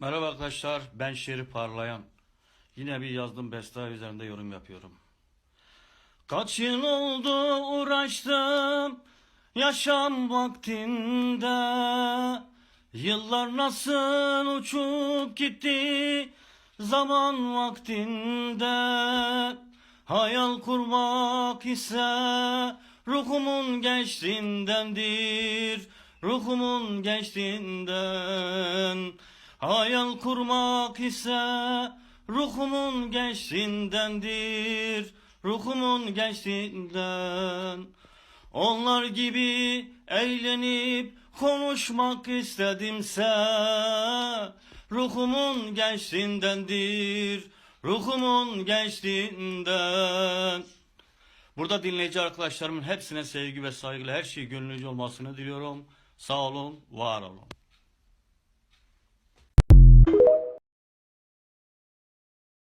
Merhaba arkadaşlar, ben Şerif Parlayan. Yine bir yazdım beste üzerinde yorum yapıyorum. Kaç yıl oldu uğraştım yaşam vaktinde. Yıllar nasıl uçup gitti zaman vaktinde. Hayal kurmak ise ruhumun gençliğindendir. Ruhumun gençliğinden. Hayal kurmak ise ruhumun gençliğindendir. Ruhumun gençliğinden. Onlar gibi eğlenip konuşmak istedimse ruhumun gençliğindendir. Ruhumun gençliğinden. Burada dinleyici arkadaşlarımın hepsine sevgi ve saygıyla her şey gönlünüzce olmasını diliyorum. Sağ olun, var olun.